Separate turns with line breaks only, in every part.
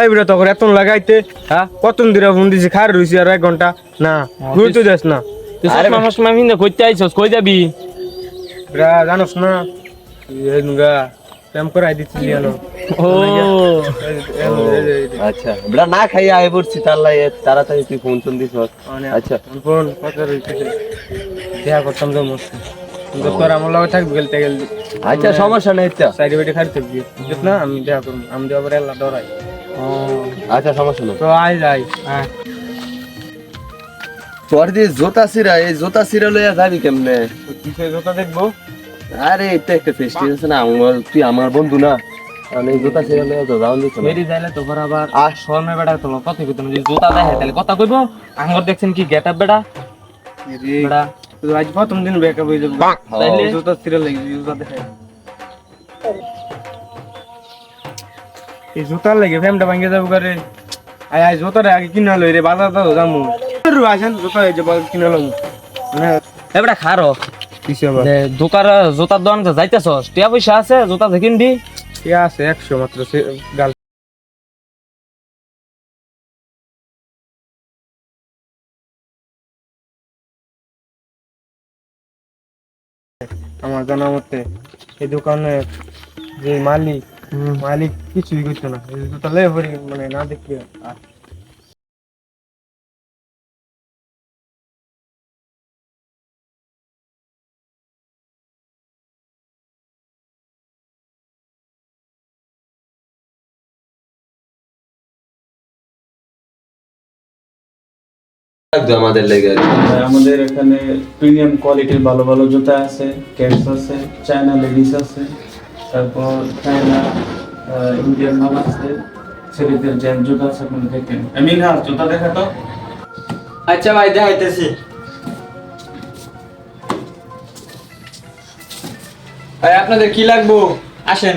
এই বিরা তখন এত লাগাইতে হ্যাঁ? কত দিন ফোন দিছি খার রইছি আর এক ঘণ্টা। না ঘুরতে যাস না।
তুই চশমা মশমা ভিন্দে কইতে আইছস কই যাবি?
বিরা জানোস না? এই নুগা প্রেম করাই দিচ্ছি জানো
ও।
আচ্ছা না খাই আয় পড়ছি তার লাগে তাড়াতাড়ি তুই ফোন টোন দিস আচ্ছা।
ফোন কত রইছে দেখা করতাম তো মস্ত। তোর আমার লগে থাকবি গেলতে গেল
আচ্ছা সমস্যা নেই তো।
সাইডে বেটে খাইতে বুঝছ না আমি দেখা করব আমি যাবার এলা ডরাই।
আচ্ছা সমস্যা নেই।
তো আয় যাই হ্যাঁ।
তোর যে জোতা সিরা এই জোতা সিরা লইয়া যাবি কেমনে?
কিসের জোতা দেখব?
আরে এটা একটা ফেস্টিভ্যাল আছে না আমার তুই আমার বন্ধু না। আমি এই জোতা সিরা লইয়া তো যাওয়া দিত
মেরি যাইলে তো পর আবার আর শর্মে বেটা তো কথা কইতো না। যদি জুতা দেখে তাহলে কথা কইবো। আঙ্গর দেখছেন কি গেটআপ বেটা
আজ প্রথম দিন ব্রেকআপ হয়ে যাবে।
তাইলে?
জুতা ছিঁড়ে লাগবে জুতা দেখে। এই জুতার লাগে ফ্রেমটা ভাঙে যাব করে? আয় আয় জুতাটা আগে কিনা লই রে বাজার তো যাব রু আসেন জুতা এই যে কিনা লম। মানে
এ বেটা খারো। দোকার জুতার দোকান যাইতেছস। টিয়া পয়সা আছে জুতা দেখিন দি
কে আছে একশো মাত্র গাল আমার জানা মতে এই দোকানে যে মালিক মালিক কিছুই করতো না। ভরি মানে না দেখি আর।
একদম আমাদের লেগে
আমাদের এখানে প্রিমিয়াম কোয়ালিটির ভালো ভালো জুতা আছে ক্যাপস আছে চায়না লেডিস আছে। তারপর চায়না ইন্ডিয়ান মাল আছে ছেলেদের জেন জুতা আছে আপনি দেখেন। জুতা দেখা তো?
আচ্ছা ভাই দেখাইতেছি। ভাই আপনাদের কি লাগবো? আসেন।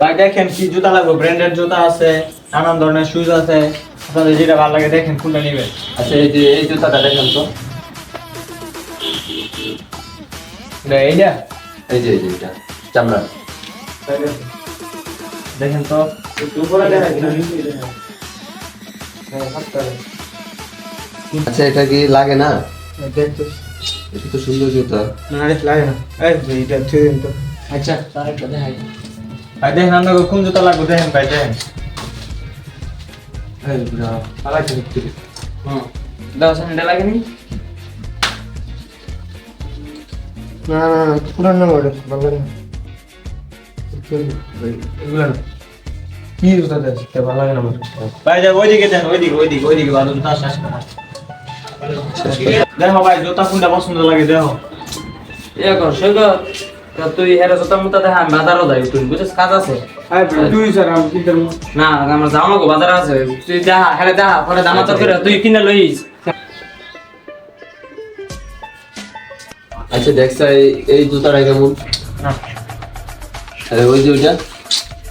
ভাই দেখেন কি জুতা লাগবে? ব্র্যান্ডেড জুতা আছে নানান ধরনের শুজ আছে। আপনাদের যেটা ভালো লাগে দেখেন কোনটা নেবেন?
আচ্ছা এই যে এই জুতাটা দেখেন তো।
এইটা
এই যে এই যে এটা চামড়া
দেখেন তো
আচ্ছা এটা কি লাগে না এটা তো সুন্দর জুতা
না লাগে না এই যে এটা থুই দিন তো
আচ্ছা আরেকটা দেখাই ভাই দেখেন আপনাকে কোন জুতা লাগবে দেখেন ভাই দেখেন
এই বুড়া আলাই দেখতে
হুম দাও স্যান্ডেল লাগেনি
না না না পুরান না ভালো না এগুলা না কি ভালো লাগে না আমার
ভাই যা ওইদিকে ওইদিকে ওইদিকে ওইদিকে ভালো জুতা শেষ করা দেখো ভাই জুতা কোনটা পছন্দ লাগে দেখো ইয়ে কর সেগো তুই হেরে জুতা মুতা দেখা আমি বাজারও যাই তুই বুঝছিস কাজ আছে
আই তুই স্যার আমি কি করব
না আমার জামা গো বাজার আছে তুই দেখা হেরে দেখা পরে জামা করে তুই কিনে লইস
আচ্ছা দেখছ এই- এই জুতাটা কেমন?
না।
তাহলে ওই যে ওইটা?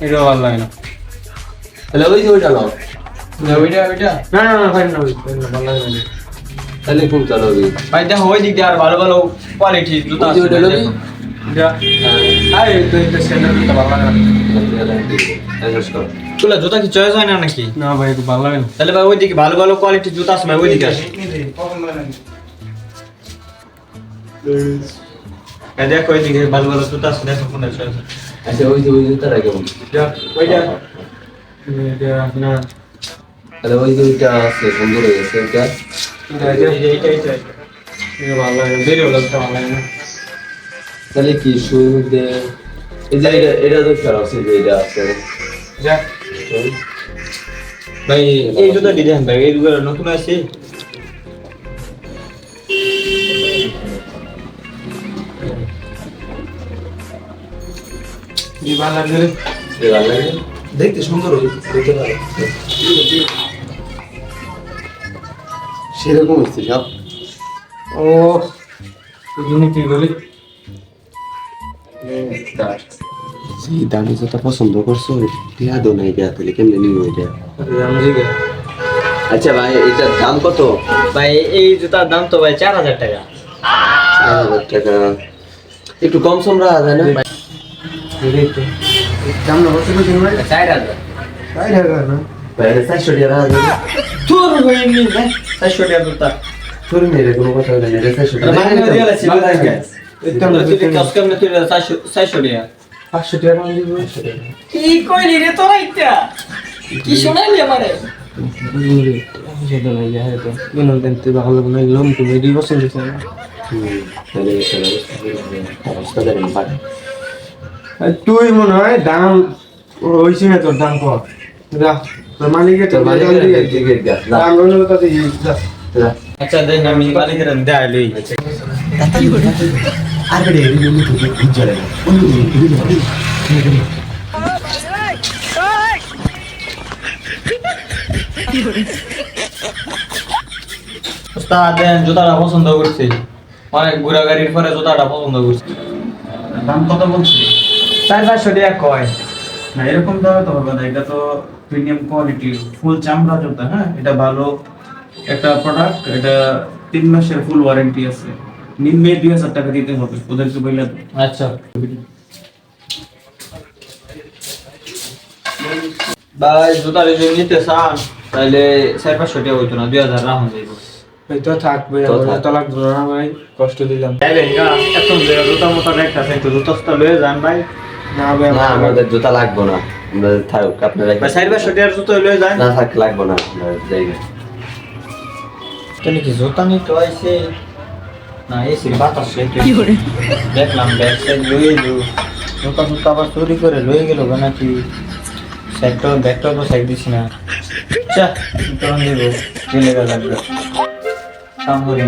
এটা ভালো লাগে না।
তাহলে ওই যে ওইটা নাও।
ওইটা ওইটা?
না না না ভাই না ভালো লাগে না।
তাহলে কোন চালাবি
ভাই দেখো ওই দিক দিয়ে আর ভালো ভালো কোয়ালিটি জুতা
ওই
আছে।
ওইটা লবি
জুতা ভালো লাগে না।
কি চয়েস হয় না নাকি?
না ভাই ভালো লাগে না।
তাহলে ভাই ওইদিকে ভালো ভালো কোয়ালিটি জুতা আছে ভাই ওইদিকে আসে। দেখো ওইদিকে ভালো ভালো জুতা আছে দেখো কোনটা
আচ্ছা ওই যে ওই জুতাটা কেমন?
ওইটা না।
তাহলে ওই যে ওইটা আছে সুন্দর হয়ে গেছে ওইটা। তাহলে কি শুরু দে এই যে এটা এটা তো খারাপ আছে এটা আছে।
ভাই এই জুতা ডিজাইন ভাই এই জুতা নতুন আছে
কি ভালো লাগে রে
এটা ভালো লাগে। দেখতে সুন্দর হয়েছে দেখতে ভালো। সেরকম হচ্ছে সব।
ও তুমি কি বলি?
সেই দামি জুতা পছন্দ করছ টিয়া দো নাই দেয়া তাহলে কেমনে
জিগে
আচ্ছা ভাই এটার দাম কত?
ভাই এই জুতার দাম তো ভাই চার হাজার টাকা।
চার হাজার টাকা। একটু কম সম রাখা যায় না?
না বসে বসে ভাই
চার হাজার
তাই হাজার না
বাইরে চারশো টাকা হাজার
তোর হয়ে নি চারশো টাকা জুতা
তোর মেয়ের কোনো কথা হলে না চারশো টাকা
মানে দিয়ে লাগছে
একদম
তুই কাজ কেমনে তুই চারশো চারশো টাকা
পাঁচশো টাকা
কি কইলি রে তোরা ইত্যা কি শোনাইলি আমারে
সেটা নাই যায় তো কেন দেখতে ভালো তুই মনে হয় দাম হয়েছে না তোর দাম কর। যা তোর মালিকের
তোর।
দাম হলো।
আচ্ছা দেখ আমি মালিকের দেয় লই।
আর বেড়ে তোকে
জুতাটা পছন্দ করছি। অনেক ঘোরাঘুরির পরে জুতাটা পছন্দ করছি।
দাম কত বলছি
চার পাঁচশো টাকা কয়?
না এরকম দামে তো হবে না এটা তো প্রিমিয়াম কোয়ালিটির ফুল চামড়া জুতা হ্যাঁ? এটা ভালো একটা প্রোডাক্ট এটা তিন মাসের ফুল ওয়ারেন্টি আছে। নিম্নে দুই হাজার টাকা দিতে হবে ওদেরকে বললে
আচ্ছা। ভাই জুতা যদি নিতে চান তাহলে চার পাঁচশো টাকা হইতো না দুই হাজার রাখুন যাইব।
এই তো থাকবে
তো
না ভাই কষ্ট দিলাম।
তাইলে এত জুতা মতো একটা আছে একটু জুতা লয়ে যান ভাই।
না
আমাদের জুতা লাগবো না। আমরা থাকুক আপনারা
ভাই চার পাঁচশো জুতো লয়ে যান।
না থাক লাগবো না আমরা যাই। না।
কেন কি জুতা নিতে আইছে না এসি বাতাস দেখলাম ব্যাগ সাইড লয়ে গেল। জুতা জুতা আবার চুরি করে লয়ে গেল নাকি? সাইডটা ব্যাগটাও তো সাইড দিছি না। চা তখন দিব চলে গেল কাম করে